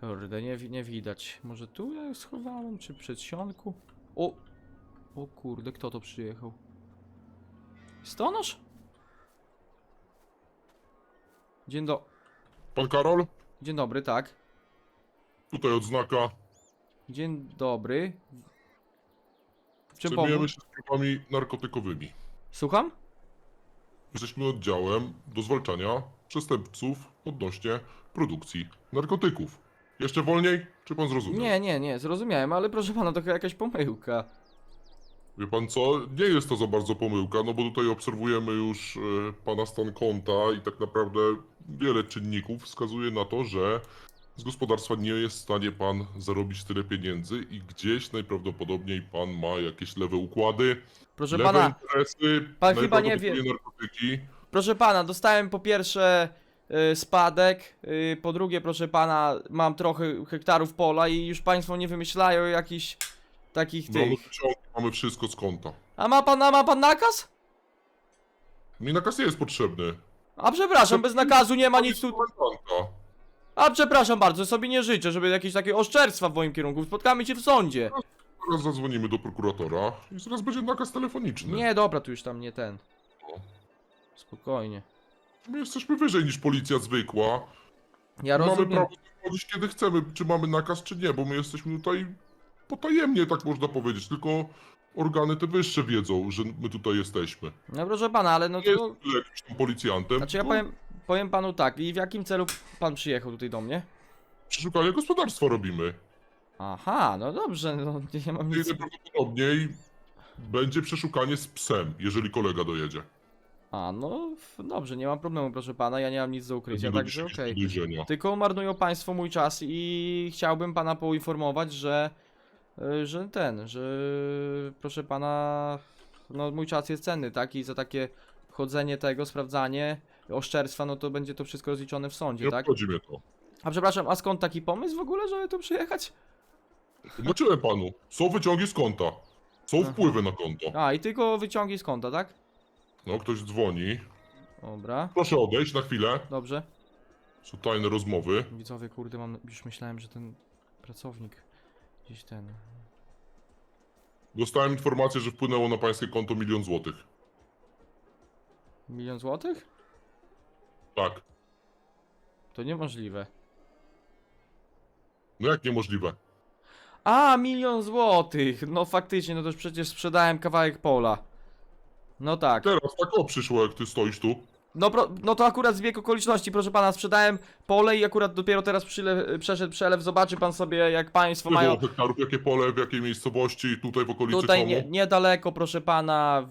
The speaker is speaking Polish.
Kurde, nie, nie widać. Może tu ja schowałem, czy przed sionku? O! O kurde, kto to przyjechał? Stonosz? Dzień, do... Pan Karol? Dzień dobry, tak. Tutaj odznaka. Dzień dobry. W czym Zajmujemy pomóc? się sprawami narkotykowymi. Słucham? Jesteśmy oddziałem do zwalczania przestępców odnośnie produkcji narkotyków. Jeszcze wolniej? Czy pan zrozumiał? Nie, nie, nie, zrozumiałem, ale proszę pana, to chyba jakaś pomyłka. Wie pan co? Nie jest to za bardzo pomyłka, no bo tutaj obserwujemy już e, pana stan konta i tak naprawdę wiele czynników wskazuje na to, że z gospodarstwa nie jest w stanie pan zarobić tyle pieniędzy i gdzieś najprawdopodobniej pan ma jakieś lewe układy, Proszę lewe pana, interesy, pan chyba nie wie- narkotyki. proszę pana, dostałem po pierwsze spadek, y, po drugie, proszę pana, mam trochę hektarów pola i już państwo nie wymyślają jakichś takich Mamy tych. mamy wszystko z konta. A ma pan, a ma pan nakaz? Mi nakaz nie jest potrzebny. A przepraszam, bez nakazu nie ma nic tu. Komendanta. A przepraszam bardzo, sobie nie życzę, żeby jakieś takie oszczerstwa w moim kierunku. Spotkamy się w sądzie. Teraz zadzwonimy do prokuratora i zaraz będzie nakaz telefoniczny. Nie, dobra, tu już tam nie ten. No. Spokojnie. My jesteśmy wyżej niż policja zwykła. Ja mamy rozumiem. prawo chodzić kiedy chcemy, czy mamy nakaz, czy nie, bo my jesteśmy tutaj potajemnie, tak można powiedzieć. Tylko organy te wyższe wiedzą, że my tutaj jesteśmy. No proszę pana, ale no Nie to. jakimś tam policjantem. Znaczy ja powiem, powiem panu tak, i w jakim celu pan przyjechał tutaj do mnie? Przeszukanie gospodarstwa robimy. Aha, no dobrze, no nie mam nic. najprawdopodobniej będzie przeszukanie z psem, jeżeli kolega dojedzie. A, no f- dobrze, nie mam problemu, proszę pana, ja nie mam nic do ukrycia, także okej. Tylko marnują państwo mój czas i chciałbym pana poinformować, że. y, że ten, że. proszę pana. No mój czas jest cenny, tak? I za takie chodzenie tego, sprawdzanie oszczerstwa, no to będzie to wszystko rozliczone w sądzie, Nie tak? obchodzi mnie to. A przepraszam, a skąd taki pomysł w ogóle, żeby tu przyjechać? Tłumaczyłem panu. Są wyciągi z konta. Są wpływy na konto. A, i tylko wyciągi z konta, tak? No, ktoś dzwoni. Dobra, Proszę odejść na chwilę. dobrze. Są tajne rozmowy. Widzowie, kurde, mam, już myślałem, że ten pracownik gdzieś ten... Dostałem informację, że wpłynęło na pańskie konto milion złotych. Milion złotych? Tak. To niemożliwe. No jak niemożliwe? A, milion złotych! No faktycznie, no to już przecież sprzedałem kawałek pola. No tak. Teraz tak o przyszło, jak ty stoisz tu. No, pro, no to akurat zbieg okoliczności, proszę pana, sprzedałem pole i akurat dopiero teraz przylew, przeszedł przelew. Zobaczy pan sobie, jak państwo Ile mają było hektarów, jakie pole, w jakiej miejscowości, tutaj w okolicy tutaj komu? nie, niedaleko, proszę pana,